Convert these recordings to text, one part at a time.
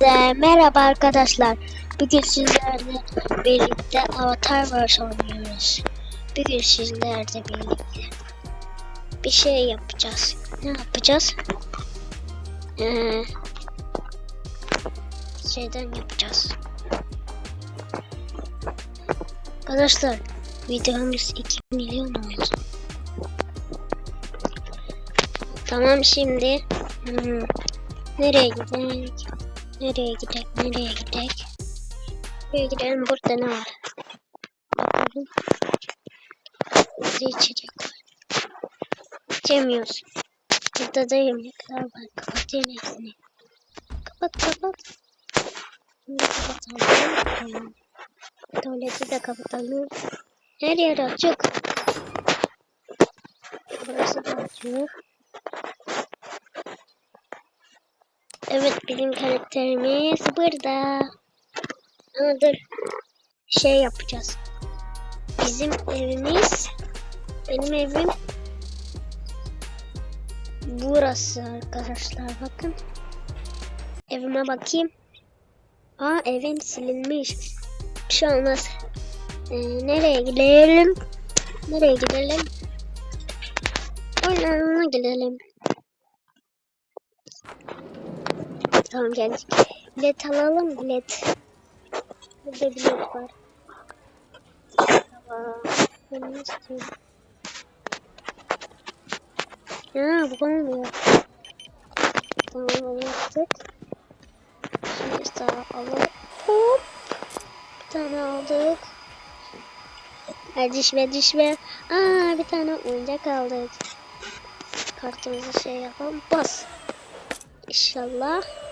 Ee, merhaba arkadaşlar. Bugün sizlerle birlikte Avatar Wars oynuyoruz. Bugün sizlerle birlikte bir şey yapacağız. Ne yapacağız? Ee, şeyden yapacağız. Arkadaşlar videomuz 2 milyon oldu. Tamam şimdi hmm, nereye gidelim? Nereye gidelim? Nereye gidelim? Nereye gidelim? Burada ne var? Bakalım. Burada içecek var. İçemiyoruz. Burada da yemekler var. Kapatayım hepsini. Kapat kapat. Şimdi kapatalım. Tuvaleti de kapatalım. Her yer açık. Burası da açık. Evet bizim karakterimiz burada. Ama dur. Şey yapacağız. Bizim evimiz benim evim burası arkadaşlar bakın. Evime bakayım. Aa evim silinmiş. Bir şey olmaz. Ee, nereye gidelim? Nereye gidelim? Oyunlarına gidelim. Tamam geldik. Bilet alalım bilet. Burada bilet var. Tamam. Ben istiyorum? Ha bu olmuyor. Tamam onu yaptık. Şimdi sağ alalım. Hop. Bir tane aldık. Düşme düşme. Aa bir tane oyuncak aldık. Kartımızı şey yapalım. Bas. İnşallah.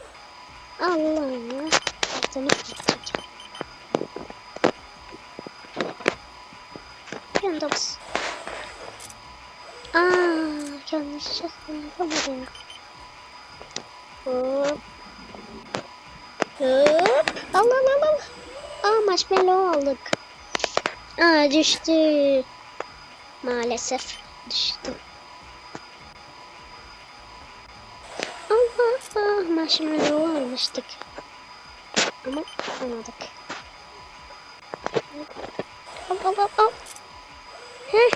Tutacak. Ben de bas. Aa yanlışlıkla yapamadım. Hop. Hop. Allah Allah Allah. Aa marshmallow aldık. Aa düştü. Maalesef düştü. Allah marshmallow almıştık. Ama almadık. Al al al al. Heh.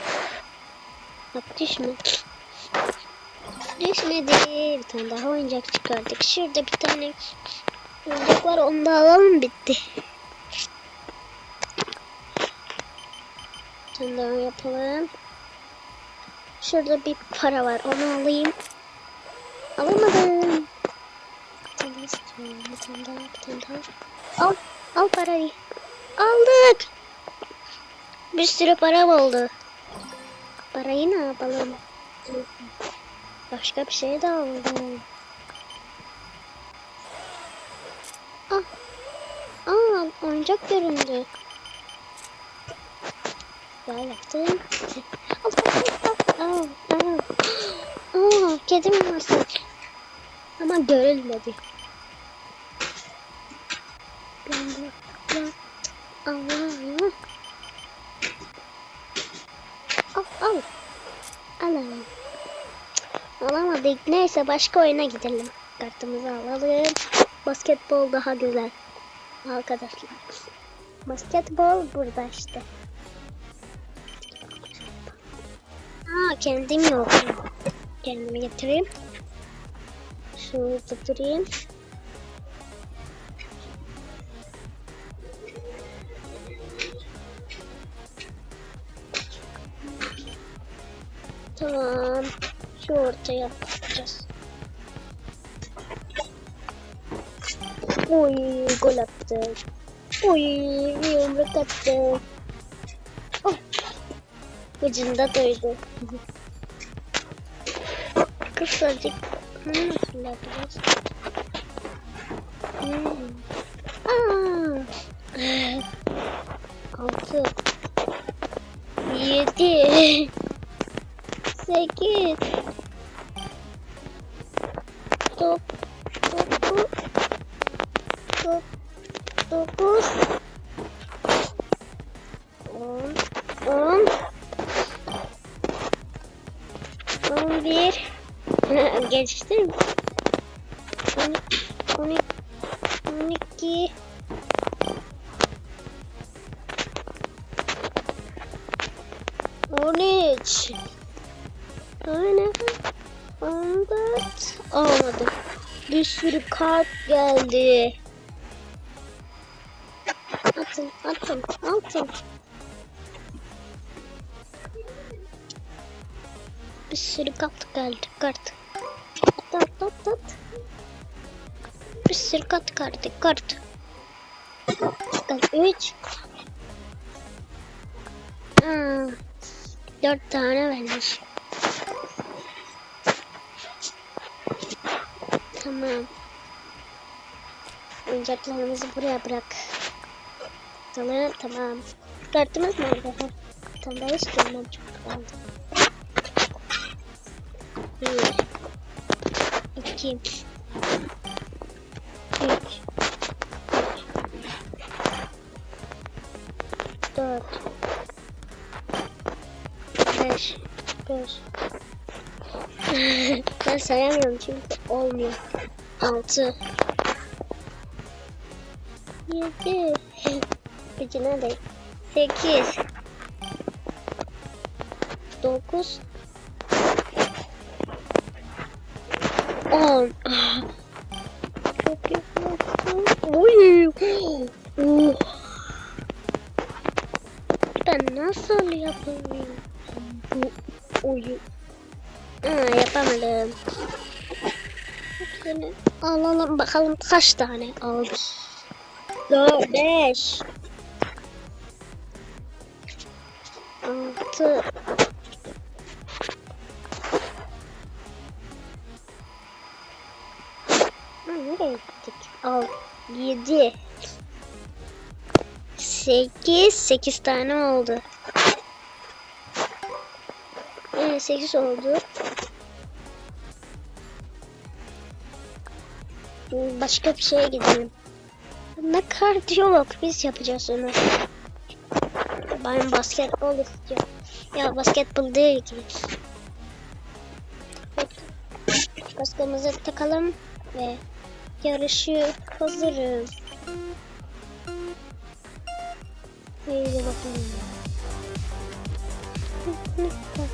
Bak düşme. Düşmedi. Bir tane daha oyuncak çıkardık. Şurada bir tane oyuncak var. Onu da alalım bitti. Bir tane daha yapalım. Şurada bir para var. Onu alayım. Alamadım. Bir tane daha. Bir tane daha. Al. Al parayı. Aldık. Bir sürü para oldu. Parayı ne yapalım? Başka bir şey de aldım. Ah. Aa, oyuncak göründü. Güzel yaptım. Al, al, al, al. Aa, kedim nasıl? Ama görülmedi. Allah. Al, al. Alalım. Alamadık. Neyse başka oyuna gidelim. Kartımızı alalım. Basketbol daha güzel. Arkadaşlar. Basketbol burada işte. Aa kendim yok. Kendimi getireyim. Şunu tutturayım. Ortaya yapacağız. Oy gol attı. Oy bir yumruk attı. Oh. Ucunda duydu. Kısacık. Nasıl? On. On bir. Geçtim. On, on, on iki. On üç. Aynen. On dört. Olmadı. Bir sürü kart geldi. Atın. Bir sürü kart geldi, kart. At, at, at, at. Bir sürü kart geldi, kart. Bakın üç. Aa, dört tane vermiş. Tamam. Oyuncaklarımızı buraya bırak. Tamam, tamam. Kartımız nerede? Tamam, ben hiç görmem çok güzel. Bir. iki, Üç. Dört. Beş. Beş. ben sayamıyorum çünkü olmuyor. Altı. Yedi. Peki nerede? Sekiz. Dokuz. On. Çok yakın. Oy. Oh. Ben nasıl yapamıyorum oyu? Aa, yapamadım. Alalım bakalım kaç tane aldık. Dört, beş. Altı. Nereye gittik? Al, yedi. Sekiz, sekiz tane oldu. Evet, sekiz oldu. Başka bir şeye gidelim. Ne kardiyolog biz yapacağız onu. Ben basketbol istiyorum. Ya basketbol değil ki. Baskımızı takalım ve yarışı hazırız. Haydi bakalım.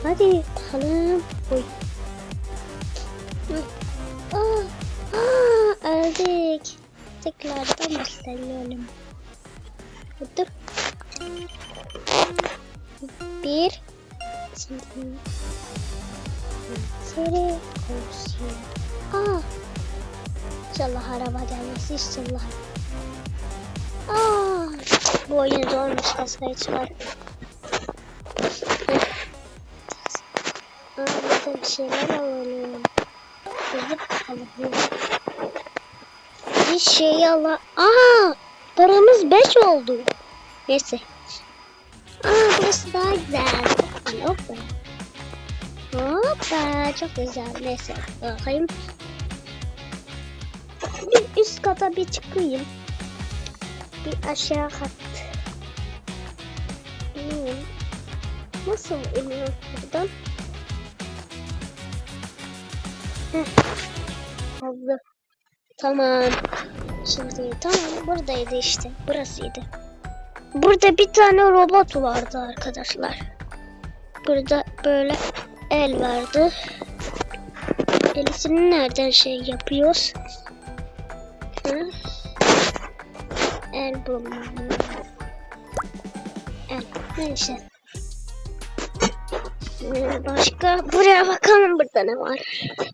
Hadi bakalım. Oy. Aa, aa, öldük. Tekrardan başlayalım. Dur. Bir. Şimdi. Seri olsun. Aa. İnşallah araba gelmesi inşallah. Aa. Bu oyun zormuş kasayı çıkar. Aa, burada bir şeyler alalım. Gidip bakalım. Bir şey ala... Aa! Paramız 5 oldu. Neyse. Burası daha güzel. Hoppa. Hoppa. Çok güzel. Neyse. Bakayım. Bir üst kata bir çıkayım. Bir aşağı kat. Hmm. Nasıl iniyor buradan? Heh. Oldu. Tamam. Şimdi tamam buradaydı işte. Burasıydı. Burada bir tane robot vardı arkadaşlar. Burada böyle el vardı. Elisini nereden şey yapıyoruz? Hı? El bulmam. El. Neyse. Ee, Başka buraya bakalım burada ne var?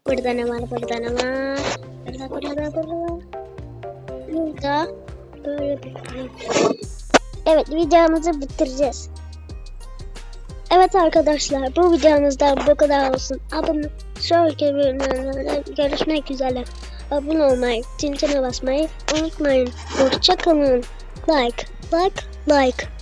Burada ne var? Burada ne var? Burada burada burada. Burada böyle bir Evet videomuzu bitireceğiz. Evet arkadaşlar bu videomuzda bu kadar olsun. Abone sonraki bölümlerde görüşmek üzere. Abone olmayı, tintine basmayı unutmayın. Hoşçakalın. Like, like, like.